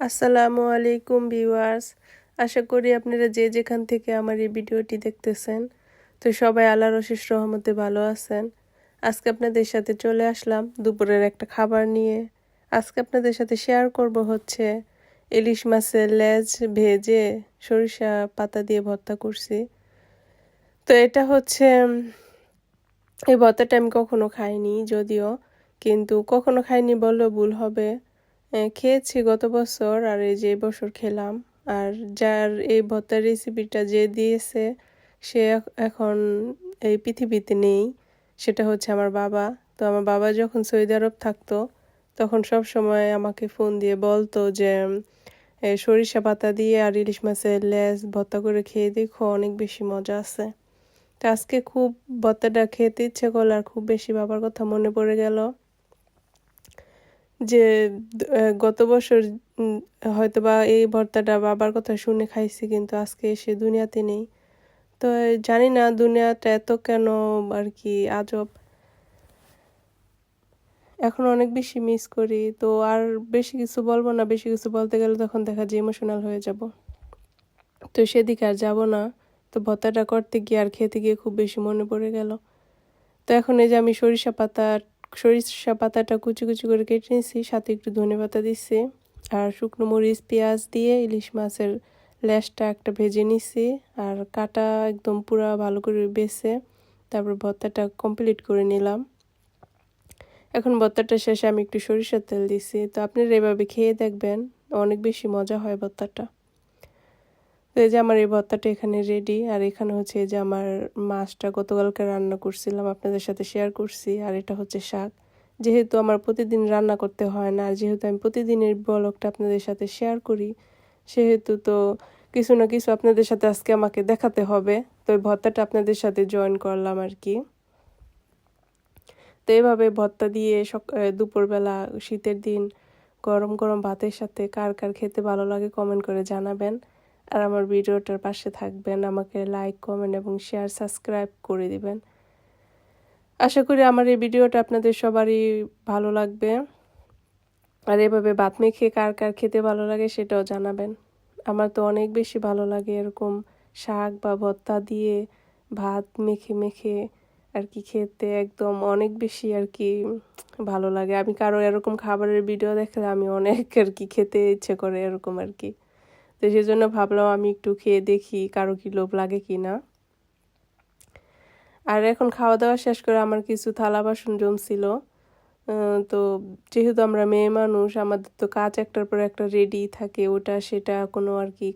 আসসালামু আলাইকুম ভিউয়ার্স। আশা করি আপনারা যে যেখান থেকে আমার এই ভিডিওটি দেখতেছেন, তো সবাই আল্লাহর অশেষ রহমতে ভালো আছেন। আজকে আপনাদের সাথে চলে আসলাম দুপুরের একটা খাবার নিয়ে। আজকে আপনাদের সাথে শেয়ার করব হচ্ছে ইলিশ মাছের লেজ ভেজে সরিষা পাতা দিয়ে ভর্তা করছি। তো এটা হচ্ছে, এই ভর্তাটা আমি কখনো খাইনি যদিও, কিন্তু কখনো খাইনি বললেও ভুল হবে। খেয়েছি গত বছর আর এই যে বছর খেলাম। আর যার এই ভর্তার রেসিপিটা যে দিয়েছে, সে এখন এই পৃথিবীতে নেই। সেটা হচ্ছে আমার বাবা। তো আমার বাবা যখন সৌদি আরব থাকতো, তখন সব সময় আমাকে ফোন দিয়ে বলতো যে সরিষা পাতা দিয়ে আর ইলিশ মাছের লেজ ভর্তা করে খেয়ে দেখো, অনেক বেশি মজা আছে। তো আজকে খুব ভর্তাটা খেতে ইচ্ছে করল আর খুব বেশি বাবার কথা মনে পড়ে গেল। যে গত বছর হয়তো বা এই ভর্তাটা বাবার কথা শুনে খাইছি, কিন্তু আজকে এসে দুনিয়াতে নেই। তো জানি না দুনিয়াটা এত কেন আর কি আজব। এখন অনেক বেশি মিস করি, তো আর বেশি কিছু বলব না, বেশি কিছু বলতে গেলে তখন দেখা যায় ইমোশনাল হয়ে যাব। তো সেদিকে আর যাব না, তো ভর্তাটা করতে গিয়ে আর খেতে গিয়ে খুব বেশি মনে পড়ে গেল। তো এখন এই যে আমি সরিষা পাতা সরিষা পাতাটা কুচি কুচি করে কেটে নিয়েছি সাথে একটু ধনে পাতা দিচ্ছি আর শুকনো মরিচ, পেঁয়াজ দিয়ে ইলিশ মাছের লেজটা একটা ভেজে নিছি আর কাটা একদম পুরা ভালো করে বেছে তারপর ভর্তাটা কমপ্লিট করে নিলাম। এখন ভর্তাটা শেষে আমি একটু সরিষার তেল দিছি। তো আপনারা এভাবে খেয়ে দেখবেন, অনেক বেশি মজা হয় ভর্তাটা। তো এই যে আমার এই ভর্তাটা এখানে রেডি আর এখানে হচ্ছে এই যে আমার মাছটা গতকালকে রান্না করছিলাম, আপনাদের সাথে শেয়ার করছি, আর এটা হচ্ছে শাক। যেহেতু আমার প্রতিদিন রান্না করতে হয় না, আর যেহেতু আমি প্রতিদিনের ব্লগটা আপনাদের সাথে শেয়ার করি, সেহেতু তো কিছু না কিছু আপনাদের সাথে আজকে আমাকে দেখাতে হবে। তো এই ভর্তাটা আপনাদের সাথে জয়েন করলাম আর কি। তো এইভাবে ভর্তা দিয়ে সক দুপুরবেলা শীতের দিন গরম গরম ভাতের সাথে কার কার খেতে ভালো লাগে কমেন্ট করে জানাবেন। আর আমার ভিডিওটার পাশে থাকবেন, আমাকে লাইক কমেন্ট এবং শেয়ার সাবস্ক্রাইব করে দিবেন। আশা করি আমার এই ভিডিওটা আপনাদের সবারই ভালো লাগবে। আর এভাবে ভাত মেখে কার কার খেতে ভালো লাগে সেটাও জানাবেন। আমার তো অনেক বেশি ভালো লাগে এরকম শাক বা ভর্তা দিয়ে ভাত মেখে মেখে আর কি খেতে, একদম অনেক বেশি আর কি ভালো লাগে। আমি কারও এরকম খাবারের ভিডিও দেখলে আমি অনেক আর কি খেতে ইচ্ছে করে এরকম আর কি। তো সেই জন্য ভাবলাম আমি একটু খেয়ে দেখি কারও কি লোভ লাগে কি না। আর এখন খাওয়া দাওয়া শেষ করে আমার কিছু থালা বাসন জমছিল। তো যেহেতু আমরা মেয়ে মানুষ, আমাদের তো কাজ একটার পর একটা রেডি থাকে, ওটা সেটা কোনো আর কি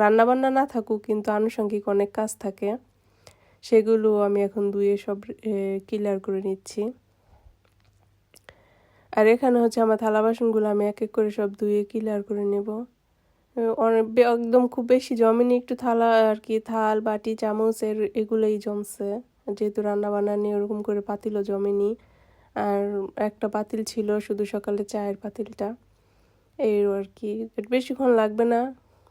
রান্না বান্না না থাকুক, কিন্তু আনুষঙ্গিক অনেক কাজ থাকে। সেগুলো আমি এখন ধুয়ে সব ক্লিয়ার করে নিচ্ছি। আর এখানে হচ্ছে আমার থালা বাসনগুলো আমি এক এক করে সব ধুয়ে ক্লিয়ার করে নেব। একদম খুব বেশি জমেনি একটু থালা আর কি, থাল, বাটি, চামচ এর এগুলোই জমছে। যেহেতু রান্না বান্না নিয়ে ওরকম করে পাতিলও জমেনি। আর একটা পাতিল ছিল শুধু সকালে চায়ের পাতিলটা। এই আর কি বেশিক্ষণ লাগবে না।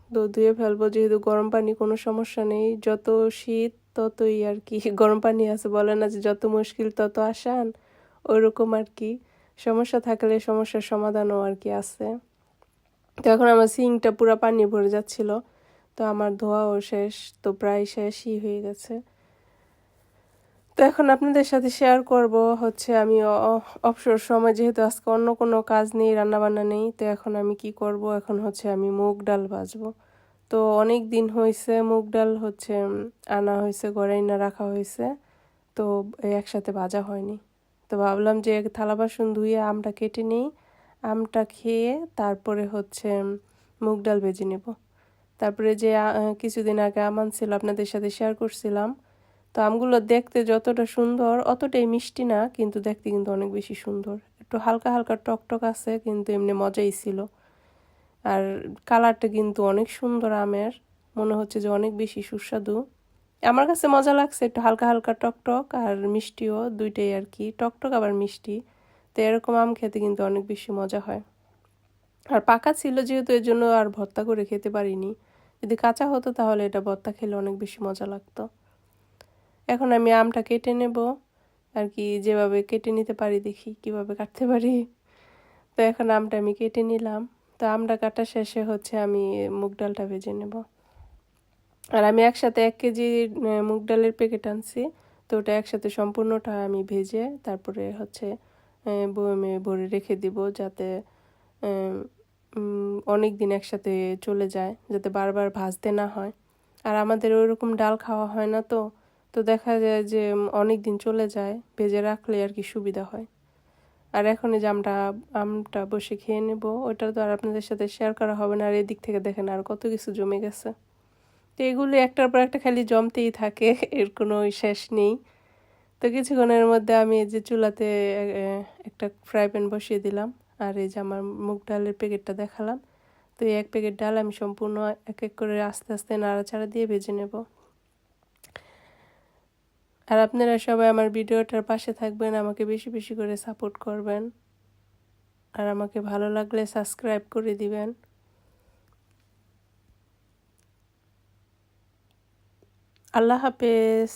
তো ধুয়ে ফেলব, যেহেতু গরম পানি কোনো সমস্যা নেই। যত শীত ততই আর কি, গরম পানি আছে বলে না যে যত মুশকিল তত আসান। ওইরকম আর কি, সমস্যা থাকলে সমস্যার সমাধানও আর কি আছে। তো এখন আমার সিঙ্কটা পুরো পানি ভরে যাচ্ছিল। তো আমার ধোয়াও শেষ, তো প্রায় শেষই হয়ে গেছে। তো এখন আপনাদের সাথে শেয়ার করব হচ্ছে আমি অবসর সময় যেহেতু আজকে অন্য কোনো কাজ নেই, রান্নাবান্না নেই, তো এখন আমি কি করব? এখন হচ্ছে আমি মুগ ডাল ভাজবো। তো অনেক দিন হয়েছে মুগ ডাল হচ্ছে আনা হয়েছে ঘরে না রাখা হয়েছে তো একসাথে ভাজা হয়নি। তো ভাবলাম যে থালা বাসন ধুয়ে আমটা কেটে নিই আমটা খেয়ে তারপরে হচ্ছে মুগ ডাল ভেজে নেব। তারপরে যে কিছুদিন আগে আম আনছিল আপনাদের সাথে শেয়ার করছিলাম। তো আমগুলো দেখতে যতটা সুন্দর, অতটাই মিষ্টি না, কিন্তু দেখতে কিন্তু অনেক বেশি সুন্দর। একটু হালকা হালকা টকটক আছে, কিন্তু এমনি মজাই ছিল। আর কালারটা কিন্তু অনেক সুন্দর আমের, মনে হচ্ছে যে অনেক বেশি সুস্বাদু। আমার কাছে মজা লাগছে একটু হালকা হালকা টকটক আর মিষ্টিও, দুইটাই আর কি। টকটক আবার মিষ্টি। তো এরকম আম খেতে কিন্তু অনেক বেশি মজা হয়। আর পাকা ছিল যেহেতু, এর জন্য আর ভর্তা করে খেতে পারিনি। যদি কাঁচা হতো তাহলে এটা ভর্তা খেলে অনেক বেশি মজা লাগতো। এখন আমি আমটা কেটে নেব। আর কি যেভাবে কেটে নিতে পারি দেখি, কীভাবে কাটতে পারি। তো এখন আমটা আমি কেটে নিলাম। তো আমটা কাটা শেষে হচ্ছে আমি মুগ ডালটা ভেজে নেব। আর আমি একসাথে এক কেজি মুগ ডালের প্যাকেট আনছি। তো ওটা একসাথে সম্পূর্ণটা আমি ভেজে তারপরে হচ্ছে বয়মে ভরে রেখে দিব যাতে অনেক দিন একসাথে চলে যায়, যাতে বারবার ভাজতে না হয়। আর আমাদের ওইরকম ডাল খাওয়া হয় না তো তো দেখা যায় যে অনেক দিন চলে যায়, ভেজে রাখলে আর কি সুবিধা হয়। আর এখন এই যে আমরা আমটা বসে খেয়ে নেব ওটা তো আর আপনাদের সাথে শেয়ার করা হবে না, আর এদিক থেকে দেখেন আর কত কিছু জমে গেছে। তো এগুলো একটার পর একটা খালি জমতেই থাকে, এর কোনো শেষ নেই। তো কিছুক্ষণের মধ্যে আমি এই যে চুলাতে একটা ফ্রাই প্যান বসিয়ে দিলাম আর এই যে আমার মুগ ডালের প্যাকেটটা দেখালাম। তো এই এক প্যাকেট ডাল আমি সম্পূর্ণ এক এক করে আস্তে আস্তে নাড়াচাড়া দিয়ে ভেজে নেব। আর আপনারা সবাই আমার ভিডিওটার পাশে থাকবেন, আমাকে বেশি বেশি করে সাপোর্ট করবেন। আর আমাকে ভালো লাগলে সাবস্ক্রাইব করে দিবেন। আল্লাহ হাফেজ।